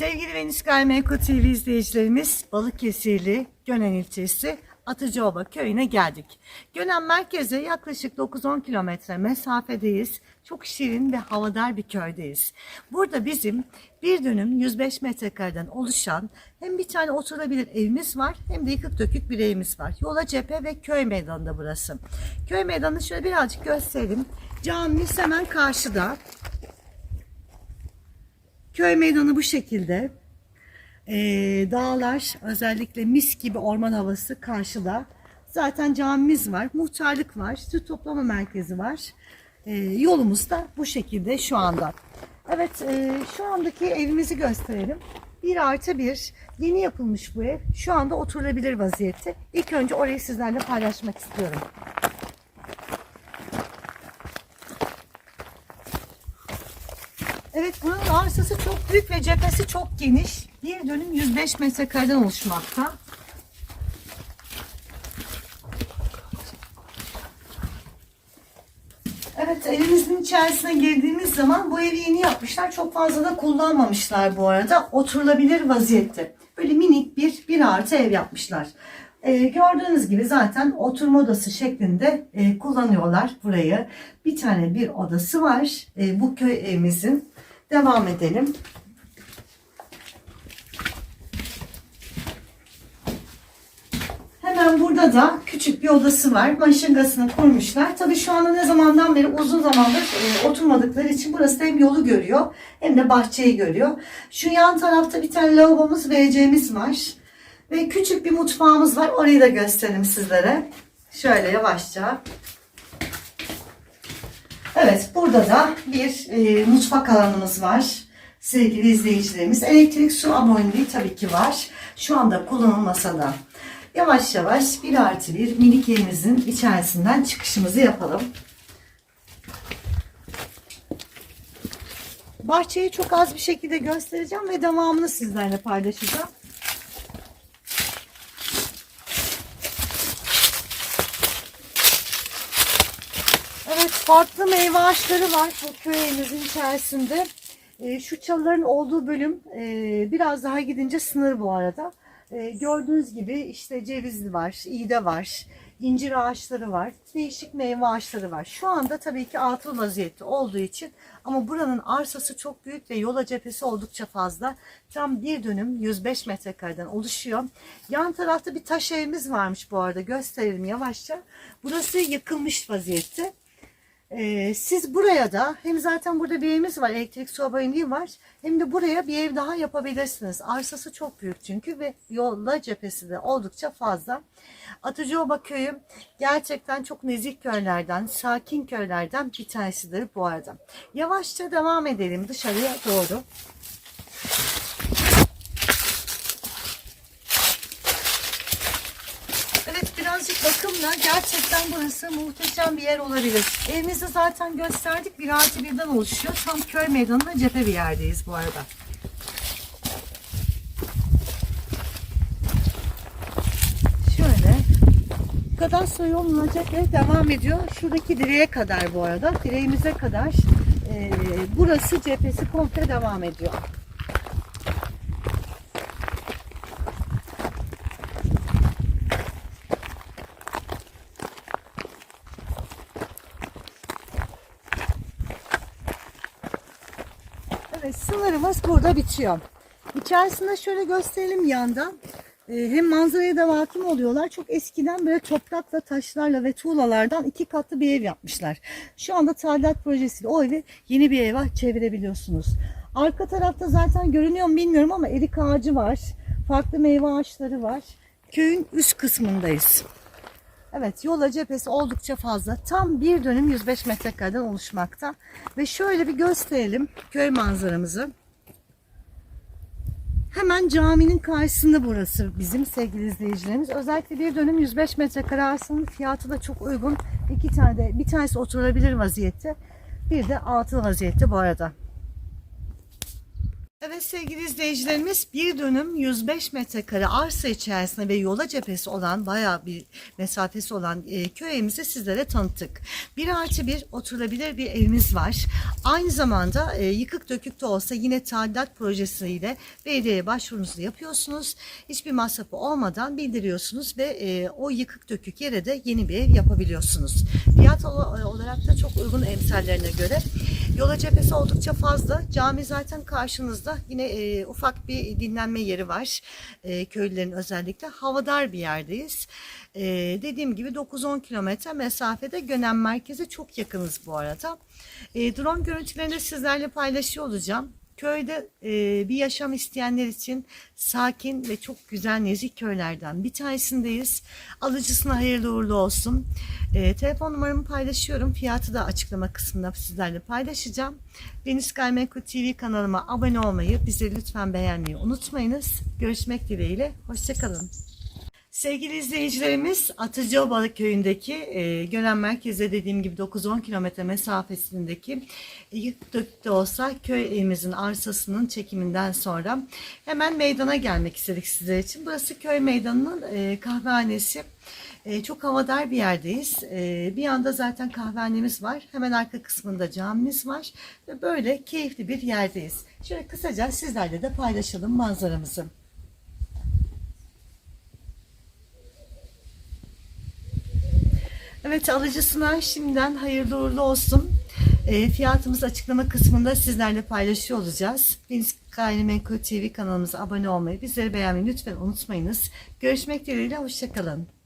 Sevgili Venüs Gayrimenkul TV izleyicilerimiz Balıkesirli Gönen ilçesi Atıcıoba köyüne geldik. Gönen merkeze yaklaşık 9-10 kilometre mesafedeyiz. Çok şirin ve havadar bir köydeyiz. Burada bizim bir dönüm 105 metrekareden oluşan hem bir tane oturabilir evimiz var hem de yıkık dökük bir evimiz var. Yola cephe ve köy meydanında burası. Köy meydanını şöyle birazcık gösterelim. Camimiz hemen karşıda. Köy meydanı bu şekilde. Ee, dağlar özellikle mis gibi orman havası karşıda. Zaten camimiz var, muhtarlık var, süt toplama merkezi var. Ee, yolumuz da bu şekilde şu anda. Evet e, şu andaki evimizi gösterelim. Bir artı bir yeni yapılmış bu ev. Şu anda oturulabilir vaziyette. İlk önce orayı sizlerle paylaşmak istiyorum. Evet bunun arsası çok büyük ve cephesi çok geniş. Bir dönüm 105 metrekareden oluşmakta. Evet evimizin içerisine girdiğimiz zaman bu evi yeni yapmışlar. Çok fazla da kullanmamışlar bu arada. Oturulabilir vaziyette. Böyle minik bir bir artı ev yapmışlar. Ee, gördüğünüz gibi zaten oturma odası şeklinde e, kullanıyorlar burayı. Bir tane bir odası var. E, bu köy evimizin. Devam edelim. Hemen burada da küçük bir odası var. Maşingasını kurmuşlar. Tabii şu anda ne zamandan beri uzun zamandır e, oturmadıkları için burası hem yolu görüyor hem de bahçeyi görüyor. Şu yan tarafta bir tane lavabomuz, WC'miz var. Ve küçük bir mutfağımız var. Orayı da gösterelim sizlere. Şöyle yavaşça. Evet burada da bir e, mutfak alanımız var. Sevgili izleyicilerimiz. Elektrik su aboneliği tabii ki var. Şu anda kullanılmasa da. Yavaş yavaş bir artı bir minik evimizin içerisinden çıkışımızı yapalım. Bahçeyi çok az bir şekilde göstereceğim ve devamını sizlerle paylaşacağım. Evet farklı meyve ağaçları var bu köyümüzün içerisinde. Ee, şu çalıların olduğu bölüm e, biraz daha gidince sınır bu arada. Ee, gördüğünüz gibi işte cevizli var, iğde var, incir ağaçları var, değişik meyve ağaçları var. Şu anda tabii ki atıl vaziyette olduğu için ama buranın arsası çok büyük ve yola cephesi oldukça fazla. Tam bir dönüm 105 metrekareden oluşuyor. Yan tarafta bir taş evimiz varmış bu arada gösterelim yavaşça. Burası yıkılmış vaziyette. Ee, siz buraya da hem zaten burada bir evimiz var elektrik su aboneliği var hem de buraya bir ev daha yapabilirsiniz. Arsası çok büyük çünkü ve yolla cephesi de oldukça fazla. Atıcıoba köyü gerçekten çok nezih köylerden, sakin köylerden bir tanesidir bu arada. Yavaşça devam edelim dışarıya doğru. Evet birazcık bakımla gerçekten burası muhteşem bir yer olabilir. Evimizi zaten gösterdik. Bir artı birden oluşuyor. Tam köy meydanına cephe bir yerdeyiz bu arada. Şöyle kadastro yoluna cephe devam ediyor. Şuradaki direğe kadar bu arada. Direğimize kadar e, burası cephesi komple devam ediyor. Evet sınırımız burada bitiyor. İçerisinde şöyle gösterelim yandan. Ee, hem manzaraya da hakim oluyorlar. Çok eskiden böyle toprakla, taşlarla ve tuğlalardan iki katlı bir ev yapmışlar. Şu anda tadilat projesiyle o evi yeni bir eve çevirebiliyorsunuz. Arka tarafta zaten görünüyor mu bilmiyorum ama erik ağacı var. Farklı meyve ağaçları var. Köyün üst kısmındayız. Evet yola cephesi oldukça fazla. Tam bir dönüm 105 metrekareden oluşmakta. Ve şöyle bir gösterelim köy manzaramızı. Hemen caminin karşısında burası bizim sevgili izleyicilerimiz. Özellikle bir dönüm 105 metrekare arsanın fiyatı da çok uygun. İki tane de bir tanesi oturabilir vaziyette. Bir de altı vaziyette bu arada. Evet sevgili izleyicilerimiz bir dönüm 105 metrekare arsa içerisinde ve yola cephesi olan bayağı bir mesafesi olan e, köy evimizi sizlere tanıttık. Bir artı bir oturulabilir bir evimiz var. Aynı zamanda e, yıkık dökük de olsa yine tadilat projesiyle belediyeye başvurunuzu yapıyorsunuz. Hiçbir masrafı olmadan bildiriyorsunuz ve e, o yıkık dökük yere de yeni bir ev yapabiliyorsunuz. Fiyat ol- olarak da çok uygun emsallerine göre. Yola cephesi oldukça fazla. Cami zaten karşınızda. Yine e, ufak bir dinlenme yeri var. E, köylülerin özellikle. Havadar bir yerdeyiz. E, dediğim gibi 9-10 kilometre mesafede Gönen merkeze çok yakınız bu arada. E, drone görüntülerini sizlerle paylaşıyor olacağım. Köyde e, bir yaşam isteyenler için sakin ve çok güzel nezih köylerden bir tanesindeyiz. Alıcısına hayırlı uğurlu olsun. E, telefon numaramı paylaşıyorum. Fiyatı da açıklama kısmında sizlerle paylaşacağım. Deniz Gayrimenkul TV kanalıma abone olmayı, bizi lütfen beğenmeyi unutmayınız. Görüşmek dileğiyle. Hoşçakalın. Sevgili izleyicilerimiz Atıcıobalı köyündeki e, Gören merkeze dediğim gibi 9-10 kilometre mesafesindeki e, Yıktık'ta olsa köy evimizin arsasının çekiminden sonra hemen meydana gelmek istedik sizler için. Burası köy meydanının e, kahvehanesi. E, çok havadar bir yerdeyiz. E, bir yanda zaten kahvehanemiz var. Hemen arka kısmında camimiz var. Ve böyle keyifli bir yerdeyiz. Şöyle kısaca sizlerle de paylaşalım manzaramızı. Evet alıcısına şimdiden hayırlı uğurlu olsun. E, fiyatımız açıklama kısmında sizlerle paylaşıyor olacağız. Deniz Gayrimenkul TV kanalımıza abone olmayı, bizleri beğenmeyi lütfen unutmayınız. Görüşmek dileğiyle, hoşçakalın.